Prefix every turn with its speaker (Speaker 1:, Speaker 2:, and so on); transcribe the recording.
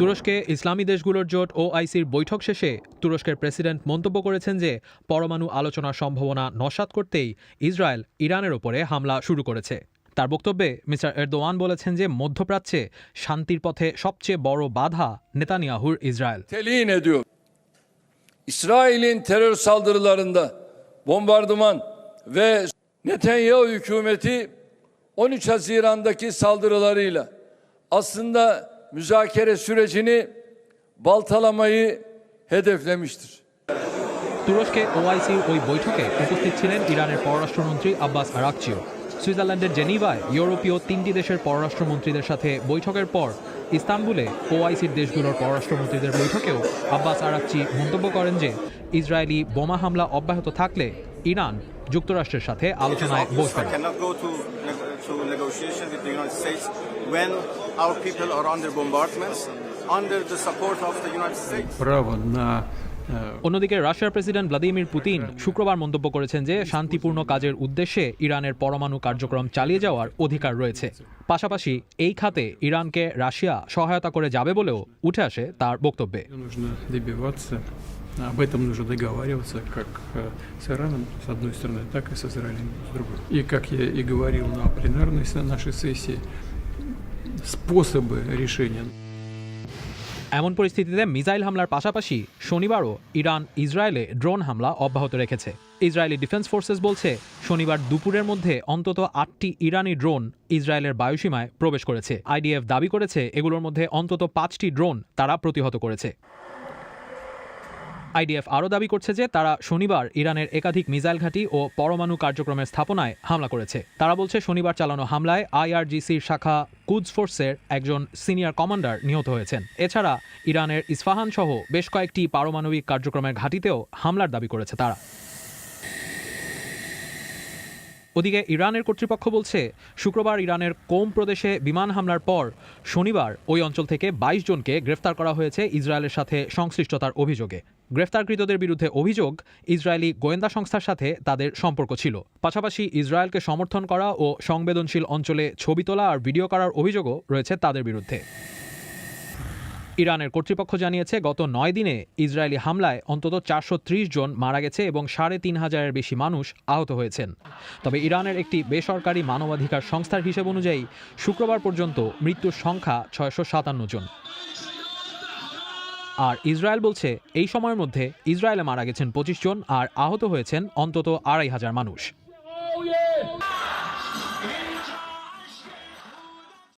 Speaker 1: তুরস্কে ইসলামী দেশগুলোর জোট ও আইসির বৈঠক শেষে তুরস্কের প্রেসিডেন্ট মন্তব্য করেছেন যে, পরমাণু আলোচনার সম্ভাবনা নস্যাৎ করতেই ইসরায়েল ইরানের ওপরে হামলা শুরু করেছে তার বক্তব্যে মিস্টার এরদোয়ান বলেছেন যে, মধ্যপ্রাচ্যে শান্তির পথে সবচেয়ে বড় বাধা নেতানিয়াহুর Israel.
Speaker 2: İsrail'in terör saldırılarında bombardıman ve Netanyahu hükümeti 13 Haziran'daki saldırılarıyla aslında müzakere sürecini baltalamayı hedeflemiştir.
Speaker 1: তুরস্কে ওআইসির ওই বৈঠকে উপস্থিত ছিলেন ইরানের পররাষ্ট্রমন্ত্রী আব্বাস আরাকচিও সুইজারল্যান্ডের জেনিভায় ইউরোপীয় তিনটি দেশের পররাষ্ট্রমন্ত্রীদের সাথে বৈঠকের পর ইস্তানবুলে ওআইসির দেশগুলোর পররাষ্ট্রমন্ত্রীদের বৈঠকেও আব্বাস আরাকচি মন্তব্য করেন যে, ইসরায়েলি বোমা হামলা অব্যাহত থাকলে ইরান যুক্তরাষ্ট্রের সাথে আলোচনায় বসবে
Speaker 3: I
Speaker 1: না।
Speaker 3: cannot go to, neg- to negotiation with the United States when our people are under bombardments, under the support of the United States.
Speaker 4: право на э,
Speaker 1: অন্যদিকে রাশিয়ার প্রেসিডেন্ট ভ্লাদিমির পুতিন শুক্রবার মন্তব্য করেছেন যে শান্তিপূর্ণ কাজের উদ্দেশ্যে ইরানের পরমাণু কার্যক্রম চালিয়ে যাওয়ার অধিকার রয়েছে পাশাপাশি এই খাতে ইরানকে রাশিয়া সহায়তা করে যাবে বলেও উঠে আসে তার বক্তব্যে
Speaker 4: нужно добиваться, об этом нужно договариваться как э, с Ираном, с одной стороны, так и с Израилем, с другой. И как я и говорил на пленарной се- нашей сессии, способы решения
Speaker 1: এমন পরিস্থিতিতে মিসাইল হামলার পাশাপাশি শনিবারও ইরান ইসরায়েলে ড্রোন হামলা অব্যাহত রেখেছে। ইসরায়েলি ডিফেন্স ফোর্সেস বলছে, শনিবার দুপুরের মধ্যে অন্তত আটটি ইরানি ড্রোন ইসরায়েলের বায়ুসীমায় প্রবেশ করেছে। আইডিএফ দাবি করেছে, এগুলোর মধ্যে অন্তত পাঁচটি ড্রোন তারা প্রতিহত করেছে। আইডিএফ আরও দাবি করছে যে তারা শনিবার ইরানের একাধিক মিসাইল ঘাঁটি ও পরমাণু কার্যক্রমের স্থাপনায় হামলা করেছে। তারা বলছে, শনিবার চালানো হামলায় আইআরজিসির শাখা কুদস ফোর্সের একজন সিনিয়র কমান্ডার নিহত হয়েছেন। এছাড়া ইরানের ইস্ফাহান সহ বেশ কয়েকটি পারমাণবিক কার্যক্রমের ঘাঁটিতেও হামলার দাবি করেছে তারা। ওদিকে ইরানের কর্তৃপক্ষ বলছে, শুক্রবার ইরানের কোম প্রদেশে বিমান হামলার পর শনিবার ওই অঞ্চল থেকে বাইশ জনকে গ্রেফতার করা হয়েছে ইসরায়েলের সাথে সংশ্লিষ্টতার অভিযোগে। গ্রেফতারকৃতদের বিরুদ্ধে অভিযোগ, ইসরায়েলি গোয়েন্দা সংস্থার সাথে তাদের সম্পর্ক ছিল। পাশাপাশি ইসরায়েলকে সমর্থন করা ও সংবেদনশীল অঞ্চলে ছবি তোলা আর ভিডিও করার অভিযোগও রয়েছে তাদের বিরুদ্ধে। ইরানের কর্তৃপক্ষ জানিয়েছে, গত নয় দিনে ইসরায়েলি হামলায় অন্তত চারশো ত্রিশ জন মারা গেছে এবং সাড়ে তিন হাজারের বেশি মানুষ আহত হয়েছেন। তবে ইরানের একটি বেসরকারি মানবাধিকার সংস্থার হিসেব অনুযায়ী, শুক্রবার পর্যন্ত মৃত্যুর সংখ্যা ছয়শো সাতান্ন জন। আর ইসরায়েল বলছে, এই সময়ের মধ্যে ইসরায়েলে মারা গেছেন পঁচিশ জন আর আহত হয়েছেন অন্তত আড়াই হাজার মানুষ।